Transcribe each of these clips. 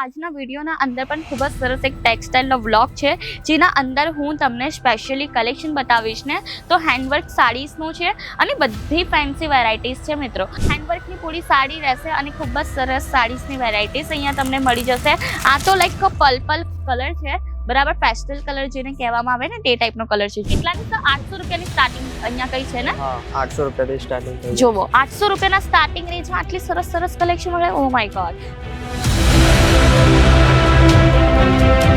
આજના વિડીયોના અંદર પણ ખૂબ જ સરસ એક ટેક્સટાઇલનો વ્લોગ છે જેના અંદર હું તમને સ્પેશિયલી કલેક્શન બતાવીશ ને તો હેન્ડવર્ક સાડીઝનું છે અને બધી ફેન્સી વેરાયટીઝ છે મિત્રો. હેન્ડવર્કની પૂરી સાડી રહેશે અને ખૂબ જ સરસ સાડીઝની વેરાયટીઝ અહીંયા તમને મળી જશે. આ તો લાઈક પર્પલ કલર છે બરાબર પેસ્ટલ કલર જેને કહેવામાં આવે ને તે ટાઈપનો કલર છે. કેટલાની તો આઠસો રૂપિયાની સ્ટાર્ટિંગ અહીંયા કઈ છે ને? આઠસો રૂપિયાની સ્ટાર્ટિંગ જોવો આઠસો રૂપિયાના સ્ટાર્ટિંગ રેન્જમાં આટલી સરસ સરસ કલેક્શન મળે? ઓ માય ગોડ હેલો મારા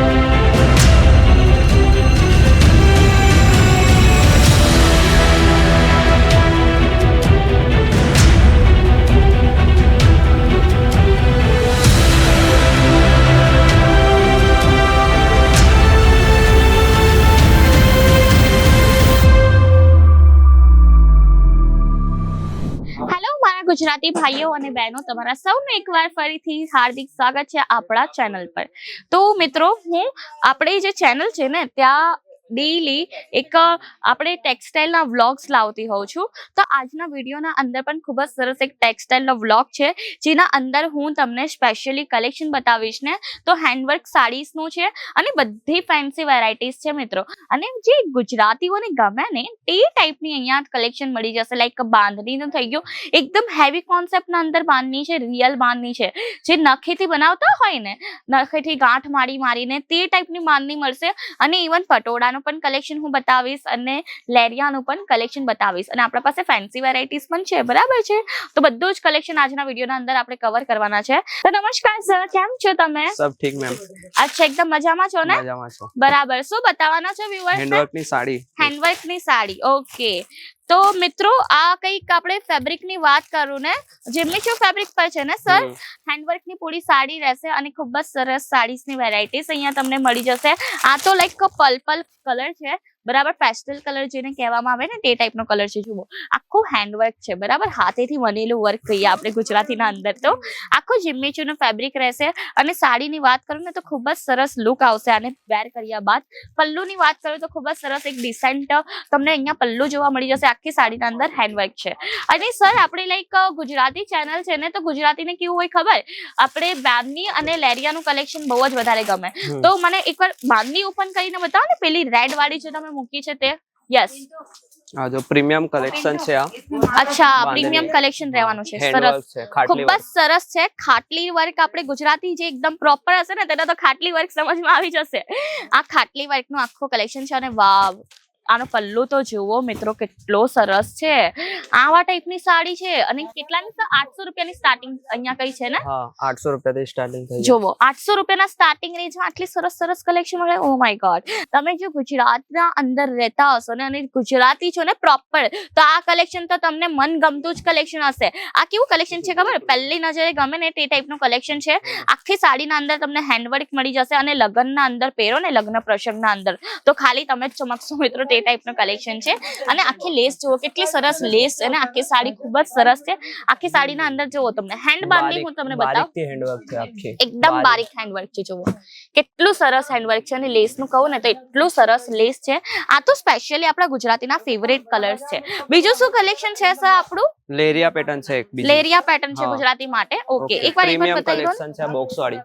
ગુજરાતી ભાઈઓ અને બહેનો તમારા સૌનું એકવાર ફરીથી હાર્દિક સ્વાગત છે આપણા ચેનલ પર. તો મિત્રો, હું આપણી જે ચેનલ છે ને, ત્યાં ડેઈલી એક, આપણે ટેક્સટાઇલના વ્લોગ્સ લાવતી હોઉં છું. તો આજના વિડીયોના અંદર પણ ખૂબ જ સરસ એક ટેક્સટાઇલનો વ્લોગ છે, જેના અંદર હું તમને સ્પેશિયલી કલેક્શન બતાવીશ ને, તો હેન્ડવર્ક સાડીઝનું છે અને બધી ફેન્સી વેરાયટીઝ છે મિત્રો. અને જે ગુજરાતીઓને ગમે ને, તે ટાઈપની અહીંયા કલેક્શન મળી જશે. લાઈક બાંધણીનું થઈ ગયું. એકદમ હેવી કોન્સેપ્ટના અંદર બાંધણી છે રિયલ બાંધણી છે. જે નખેથી બનાવતા હોય ને, નખેથી ગાંઠ મારી મારીને તે ટાઈપની બાંધણી મળશે. અને ઇવન પટોળાનું પણ કલેક્શન હું બતાવીશ અને લેરિયાનું પણ કલેક્શન બતાવીશ. અને આપણા પાસે ફેન્સી વેરાયટીઝ પણ છે બરાબર છે? તો બધું જ કલેક્શન આજના વિડીયોના અંદર આપણે કવર કરવાના છે. તો નમસ્કાર સર કેમ છો તમે? સબ ઠીક મેમ અચ્છા એકદમ મજામાં છો ને? મજામાં છો. બરાબર. શું બતાવવાના છો વ્યુઅર્સ હેન્ડવર્કની સાડી. હેન્ડવર્કની સાડી. ઓકે તો મિત્રો આ કંઈક આપણે ફેબ્રિકની વાત કરું ને જેમની ફેબ્રિક પર છે ને સર હેન્ડવર્ક હેન્ડવર્કની પૂરી સાડી રહેશે અને ખૂબ જ સરસ સાડીઝની વેરાયટીઝ અહીંયા તમને મળી જશે. આ તો લાઈક પર્પલ કલર છે બરાબર? પેસ્ટલ કલર જેને કહેવામાં આવે ને તે ટાઈપનો કલર છે જુઓ. આખું હેન્ડવર્ક છે બરાબર? હાથેથી બનેલું વર્ક કહીએ આપણે ગુજરાતીના અંદર તો. આખું જીમ્મીચુનું ફેબ્રિક રહેશે. અને સાડીની વાત કરું ને તો ખૂબ જ સરસ લુક આવશે આને વેર કર્યા બાદ. પલ્લુની વાત કરું તો ખૂબ જ સરસ એક ડિસેન્ટ તમને અહીંયા પલ્લુ જોવા મળી જશે. આખી સાડીના અંદર હેન્ડવર્ક છે. અને સર આપણે લાઈક ગુજરાતી ચેનલ છે ને તો ગુજરાતીને કેવું હોય ખબર? આપણે બાંધણી અને લેરિયાનું કલેક્શન બહુ જ વધારે ગમે. તો મને એકવાર બામની ઓપન કરીને બતાવો ને પેલી રેડ વાળી જે તમે મૂકી છે તે? યસ આ જો પ્રીમિયમ કલેક્શન છે આ. અચ્છા પ્રીમિયમ કલેક્શન રહેવાનું છે. સરસ. ખૂબ જ સરસ છે. ખાટલી વર્ક આપણે ગુજરાતી જે એકદમ પ્રોપર હશે ને તેના તો ખાટલી વર્ક સમજમાં આવી જશે. આ ખાટલી વર્કનું આખું કલેક્શન છે અને વાવ. આનો પલ્લુ તો જુઓ મિત્રો કેટલો સરસ છે. આવા ટાઈપની સાડી છે અને કેટલાની તો આઠસો રૂપિયાની સ્ટાર્ટિંગ અહીંયા કઈ છે ને? આઠસો રૂપિયાથી સ્ટાર્ટિંગ જુઓ આઠસો રૂપિયાના સ્ટાર્ટિંગ રેન્જમાં આટલી સરસ સરસ કલેક્શન મળે. ઓ માય ગોડ તમે જો ગુજરાતના અંદર રહેતા હશો ને અને ગુજરાતી છો ને પ્રોપર તો આ કલેક્શન તો તમને મન ગમતું જ કલેક્શન હશે. આ કેવું કલેક્શન છે ખબર? પહેલી નજરે ગમે ને તે ટાઈપનું કલેક્શન છે. આખી સાડીના અંદર તમને હેન્ડવર્ક મળી જશે અને લગ્નના અંદર પહેરો ને લગ્ન પ્રસંગના અંદર. તો ખાલી તમે જ ચમકશો મિત્રો તે ટાઈપનું કલેક્શન છે. અને આખી લેસ જુઓ કેટલી સરસ લેસ અને આખી સાડી ખૂબ જ સરસ છે. આખી સાડીના અંદર જુઓ તમને હેન્ડ બાંધણી હું તમને બતાવું. એકદમ બારીક. હેન્ડવર્ક છે જુઓ. કેટલું સરસ હેન્ડવર્ક છે અને લેસનું કહું ને તો એટલું સરસ લેસ છે. આ તો સ્પેશિયલી આપણા ગુજરાતીના ફેવરેટ કલર્સ છે. બીજું શું કલેક્શન છે સર આપણું? લેરિયા પેટર્ન છે એક બીજી. લેરિયા પેટર્ન છે ગુજરાતી માટે. ઓકે એકવાર એકવાર બતાવી દો કલેક્શન છે બોક્સ વાળી.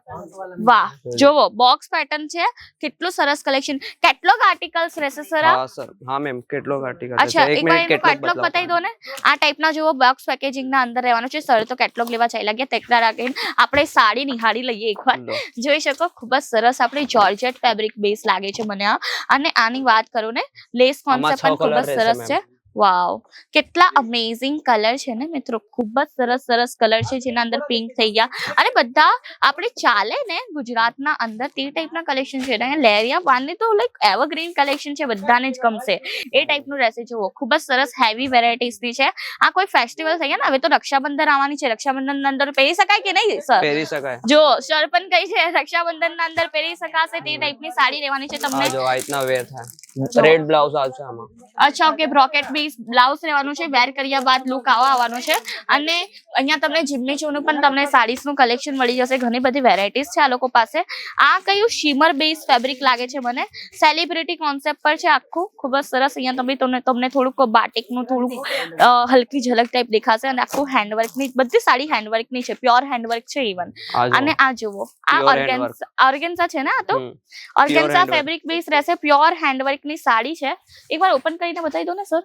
વાહ જોવો બોક્સ પેટર્ન છે. કેટલું સરસ કલેક્શન કેટલોગ આર્ટિકલ્સ રહેશે સર હા સર. હા મેમ કેટલોગ આર્ટિકલ અચ્છા છે એક મિનિટ કેટલોગ બતાવી દો ને. આ ટાઈપના જોવો બોક્સ પેકેજિંગ ના અંદર રહેવાનું છે. સર તો કેટલોગ લેવા ચાલ્યા ગયા તેકડા રાખીને આપણે સાડી નિહાળી લઈએ એકવાર. જોઈ શકો ખૂબ જ સરસ આપણે જોર્જેટ ફેબ્રિક બેઝ લાગે છે મને આ. અને આની વાત કરું ને લેસ કોન્સેપ્ટ પણ ખૂબ જ સરસ છે. વાવ કેટલા અમેઝિંગ કલર છે ને મિત્રો. ખૂબ જ સરસ સરસ કલર છે જેના અંદર પિંક થઈ ગયા. અને બધા આપણે ચાલે ને ગુજરાતના અંદર તે ટાઈપના કલેક્શન છે. અને લેરિયા બાંધની તો લાઈક એવરગ્રીન કલેક્શન છે બધાને જ ગમશે. એ ટાઈપનું રહેશે. જુઓ ખૂબ જ સરસ હેવી વેરાયટીઝની છે. આ કોઈ ફેસ્ટિવલ થઈ ગયા ને હવે તો રક્ષાબંધન આવવાની છે. રક્ષાબંધન અંદર પહેરી શકાય કે નહીં સર પહેરી શકાય. જો સર પણ કઈ છે રક્ષાબંધન ના અંદર પહેરી શકાશે તે ટાઈપની સાડી રહેવાની છે હા તમને જો આ રીતના વેર થાય. રેડ બ્લાઉઝ આવશે આમાં. અચ્છા okay brocade B piece blouse રહેવાનું છે વેર કર્યા બાદ લુક આવા આવવાનો છે. અને અહીંયા તમને જીમની ચૂનું પણ તમને સાડીસનું કલેક્શન મળી જશે ઘણી બધી વેરાયટીઝ છે આ લોકો પાસે. આ કયું શીમર બેઝ ફેબ્રિક લાગે છે મને? સેલિબ્રિટી કોન્સેપ્ટ પર છે આખું. ખૂબ જ સરસ અહીંયા તમે તમને તમને થોડુંક બાટિકનું થોડુંક અ, હલકી ઝલક ટાઈપ દેખાશે અને આખું હેન્ડવર્કની બધી સાડી હેન્ડવર્કની છે પ્યોર હેન્ડવર્ક છે ઇવન અને આ જુઓ. આ ઓર્ગેન્સ ઓર્ગેન્ઝા છે ને આ તો? ઓર્ગેન્સા ફેબ્રિક બેઝ રહેશે પ્યોર હેન્ડવર્કની સાડી છે. એકવાર ઓપન કરીને બતાવી દો ને સર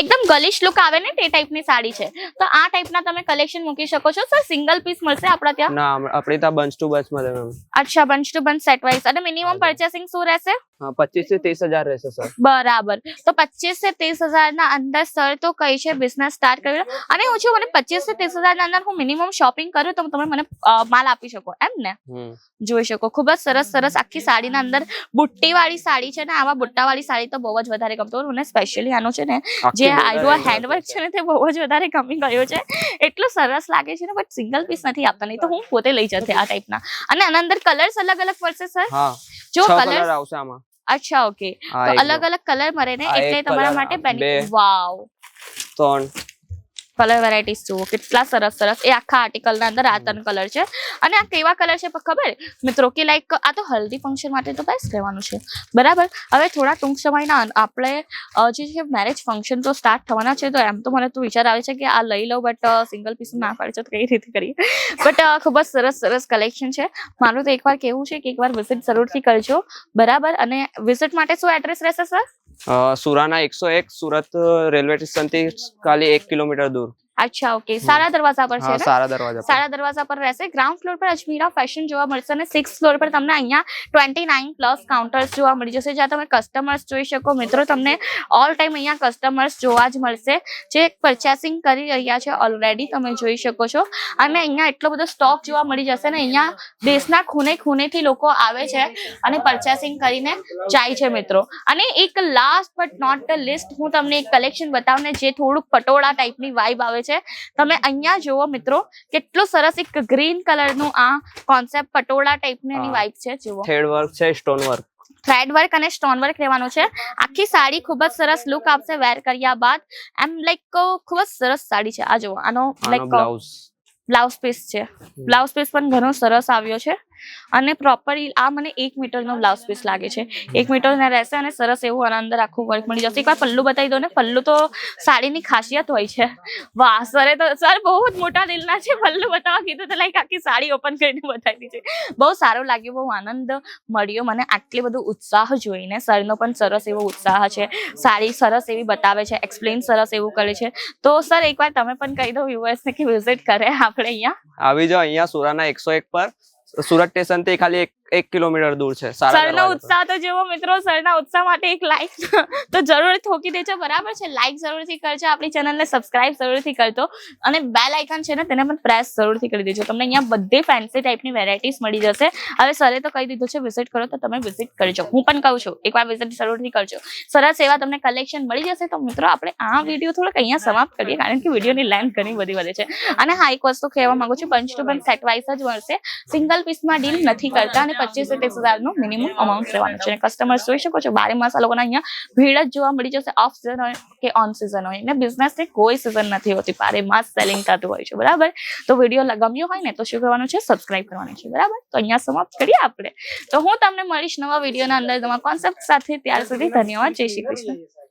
એકદમ ગલિશ લુક આવે ને તે ટાઈપની સાડી છે. તો આ ટાઈપના તમે કલેક્શન મૂકી શકો છો. સર સિંગલ પીસ મળશે આપણા ત્યાં? ના આપણે ત્યાં બંચ ટુ બંચ મળે મેમ. અચ્છા bunch to bunch set wise અને મિનિમમ પરચેસિંગ શું રહેશે? હા પચીસથી ત્રીસ હજાર રહેશે સર બરાબર. તો પચીસથી ત્રીસ હજાર ના અંદર સર તો કઈ છે? બિઝનેસ સ્ટાર્ટ કર્યો. અને હું છું મને પચીસથી ત્રીસ હજાર ના અંદર હું મિનિમમ શોપિંગ કરું તો તમે મને માલ આપી શકો એમ ને? જોઈ શકો. ખૂબ જ સરસ સરસ આખી સાડીના અંદર બુટ્ટી વાળી સાડી છે ને આવા બુટ્ટા વાળી સાડી તો બહુ જ વધારે ગમતો મને સ્પેશિયલી આનો છે ને જે આખી border આઈડો હેન્ડવર્ક છે ને તે બહુ જ વધારે ગમી ગયો છે. એટલું સરસ લાગે છે ને બટ સિંગલ પીસ નથી આપતા નહીં તો હું પોતે લઈ જતી આ ટાઈપના અને આના અંદર કલર્સ અલગ અલગ પડશે સર હા. જો કલર આવશે આમાં. અચ્છા ઓકે તો અલગ અલગ કલર મળે ને એટલે તમારા માટે બેનિફિટ વાવ ત્રણ. કલર વેરાયટીઝ જુઓ કેટલા સરસ સરસ. એ આખા આર્ટિકલના અંદર આ ત્રણ કલર છે. અને આ કેવા કલર છે ખબર? મિત્રો કે લાઈક આ તો હલ્દી ફંક્શન માટે તો બેસ્ટ રહેવાનું છે. બરાબર? હવે થોડા ટૂંક સમયના આપણે જે છે મેરેજ ફંક્શન તો સ્ટાર્ટ થવાના છે તો એમ તો મને તો વિચાર આવે છે કે આ લઈ લઉં બટ સિંગલ પીસ ના પાડે છે તો કઈ રીતે કરીએ? બટ ખૂબ જ સરસ સરસ કલેક્શન છે. મારું તો એકવાર કેવું છે કે એકવાર વિઝિટ જરૂરથી કરજો. બરાબર? અને વિઝિટ માટે શું એડ્રેસ રહેશે સર સુરાના એકસો એક સુરત રેલવે સ્ટેશનથી ખાલી એક કિલોમીટર દૂર. અચ્છા ઓકે સારા દરવાજા પર છે સારા દરવાજા પર. સારા દરવાજા પર રહેશે. ગ્રાઉન્ડ ફ્લોર પર અજમીરા ફેશન જોવા મળશે અને સિક્સ ફ્લોર પર તમને અહીંયા ટ્વેન્ટી નાઇન પ્લસ કાઉન્ટર્સ જોવા મળી જશે. જ્યાં તમે કસ્ટમર્સ જોઈ શકો. મિત્રો તમને ઓલ ટાઈમ અહીંયા કસ્ટમર્સ જોવા જ મળશે. જે પરચેસિંગ કરી રહ્યા છે ઓલરેડી તમે જોઈ શકો છો. અને અહીંયા એટલો બધો સ્ટોક જોવા મળી જશે ને અહીંયા દેશના ખૂને ખૂનેથી લોકો આવે છે અને પરચેસિંગ કરીને જાય છે મિત્રો. અને એક last but not the list હું તમને એક કલેક્શન બતાવું ને જે થોડુંક પટોળા ટાઈપની વાઇબ આવે છે. તમે અહીંયા જુઓ મિત્રો કેટલું સરસ એક ગ્રીન કલરનું આ કોન્સેપ્ટ પટોળા ટાઈપની હા. વાઇબ છે જુઓ. થ્રેડ વર્ક છે સ્ટોન વર્ક થ્રેડ વર્ક અને સ્ટોન વર્ક રહેવાનું છે. આખી સાડી ખૂબ જ સરસ લુક આપશે વેર કર્યા બાદ. એમ લાઈક ખૂબ જ સરસ સાડી છે. આ જુઓ આનો આનો લાઈક બ્લાઉઝ બ્લાઉઝ પીસ છે. બ્લાઉઝ પીસ પણ ઘણો સરસ આવ્યો છે. અને પ્રોપર આ મને એક મીટરનો બ્લાઉઝ પીસ લાગે છે. એક મીટરના રહેશે અને સરસ એવું આના અંદર આખું વર્ક મળી જશે. એકવાર પલ્લુ બતાવી દો ને, પલ્લુ તો સાડીની ખાસિયત હોય છે. વાહ, સરે તો, સર બહુ જ મોટા દિલના છે પલ્લુ બતાવવા. કીધું તો લાઈક આખી સાડી ઓપન કરીને બતાવી દીધી. બહુ સારું લાગ્યું, બહુ આનંદ મળ્યો. મને આટલી બધું ઉત્સાહ જોઈને સરનો પણ સરસ એવો ઉત્સાહ છે. સાડી સરસ એવી બતાવે છે એક્સપ્લેન સરસ એવું કરે છે. તો સર, એકવાર તમે પણ કહી દો વ્યુઅર્સને કે વિઝિટ કરે આપણે અહીંયા. આવી જાઓ અહીંયા સુરાના એકસો એક પર. સુરત સ્ટેશનથી ખાલી એક એક કિલોમીટર દૂર છે સારા સરનો ઉત્સાહ તો જેવો મિત્રો સરના ઉત્સાહ માટે એક લાઈક તો જરૂર ઠોકી દેજો બરાબર છે? લાઈક જરૂરથી કરજો આપણી ચેનલને સબસ્ક્રાઇબ જરૂરથી કરજો અને બેલ આઇકન છે ને તેને પણ પ્રેસ જરૂરથી કરી દેજો. તમને અહીંયા બધી ફેન્સી ટાઈપની વેરાયટીઝ મળી જશે. હવે સરે તો કહી દીધું છે વિઝિટ કરો તો તમે વિઝિટ કરજો. હું પણ કહું છું એકવાર વિઝિટ જરૂરથી કરજો. સરસ એવા તમને કલેક્શન મળી જશે તો મિત્રો આપણે આ વીડિયો થોડોક અહીંયા સમાપ્ત કરીએ કારણ કે વિડીયોની લેન્થ ઘણી બધી વધે છે. અને હા એક વસ્તુ કહેવા માંગુ છું પંચ ટુ બંચ સેટ વાઇઝ જ મળશે. સિંગલ પીસમાં ડીલ નથી કરતા અને પચીસ ત્રીસ હજારનું મિનિમમ અમાઉન્ટ રહેવાનું છે. અને કસ્ટમર જોઈ શકો છો, બારે માસ આ લોકોના અહીંયા ભીડ જ જોવા મળી જશે ઓફ સિઝન હોય કે ઓન સિઝન હોય. ને બિઝનેસની કોઈ સિઝન નથી હોતી, બારે માસ સેલિંગ થતું હોય છે, બરાબર? તો વીડિયો ગમ્યો હોય ને, તો શું કરવાનું છે? સબસ્ક્રાઇબ કરવાનું છે, બરાબર? તો અહીંયા સમાપ્ત કરીએ આપણે. તો હું તમને મળીશ નવા વિડીયોના અંદર નવા કોન્સેપ્ટ સાથે. ત્યાર સુધી ધન્યવાદ. જય શ્રી કૃષ્ણ.